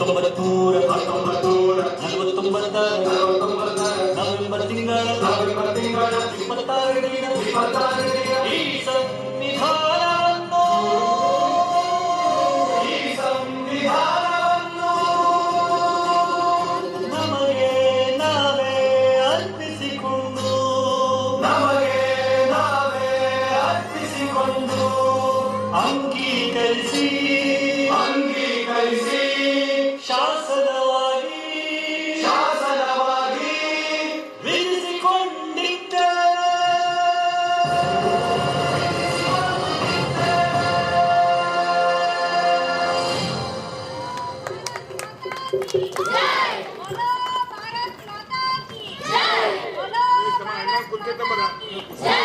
Alto altura, alto altura. Jai